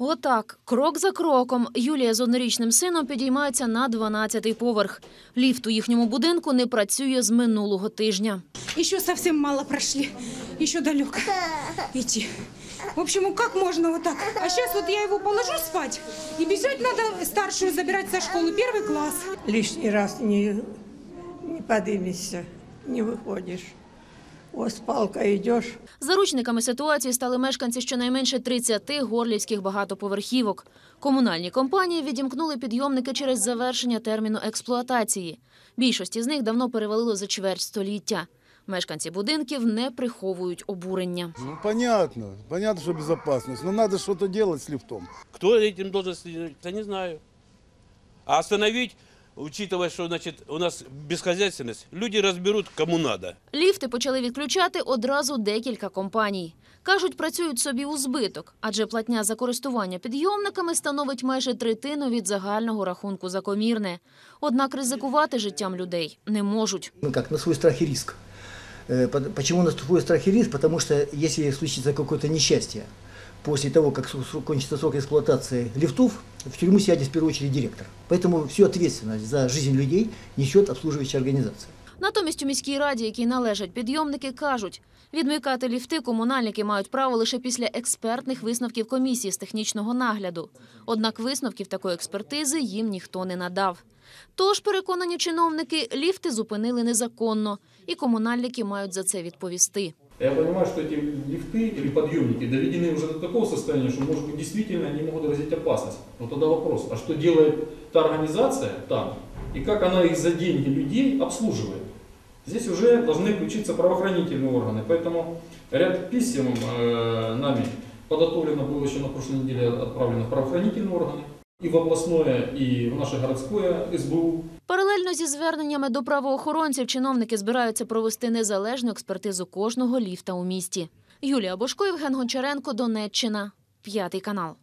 Отак, крок за кроком, Юлія з однорічним сином підіймається на 12-й поверх. Ліфт у їхньому будинку не працює з минулого тижня. Еще совсем мало прошли. Еще далеко идти. В общем, ну как можно вот так? А сейчас вот я его положу спать, и бежать надо старшую забирать со школы, первый класс. лишний раз не, не подымешься, не выходишь. Вот с палкой идешь. Заручниками ситуації стали мешканці щонайменше 30 горлівських багатоповерхівок. Комунальні компанії відімкнули підйомники через завершення терміну експлуатації. Більшості з них давно перевалило за чверть століття. Мешканці будинків не приховують обурення. Ну, понятно, понятно, что безопасность, но надо что-то делать с лифтом. Кто этим должен я не знаю. А остановить, учитывая, что значит, у нас бесхозяйственность, люди разберут кому надо. Ліфти почали відключати одразу декілька компаній. Кажуть, працюють собі у збиток, адже платня за користування підйомниками становить майже третину від загального рахунку за комірне. Однак ризикувати життям людей не можуть. ну как, на свой страх и риск. Э, Почему на свой страх и риск? Потому что если случится какое-то несчастье, после того, как кончится срок эксплуатации лифтов, в тюрьму сядет в первую очередь директор. Поэтому всю ответственность за жизнь людей несет обслуживающая организация. Натомість у міській раді, якій належать підйомники, кажуть, відмикати ліфти комунальники мають право лише після експертних висновків комісії з технічного нагляду. Однак висновків такої експертизи їм ніхто не надав. Тож, переконані чиновники, ліфти зупинили незаконно, і комунальники мають за це відповісти. Я понимаю, что эти лифты или подъемники доведены уже до такого состояния, что, может быть, действительно они могут грозить опасность. Но тогда вопрос, а что делает та организация там, и как она их за деньги людей обслуживает? Здесь уже должны включиться правоохранительные органы. Поэтому ряд писем э, нами подготовлено было еще на прошлой неделе отправлено в правоохранительные органы, и в областное, и в наше городское СБУ. Паралельно зі зверненнями до правоохоронців чиновники збираються провести незалежну експертизу кожного ліфта у місті. Юлія Бошко, Євген Гончаренко, Донеччина, п'ятий канал.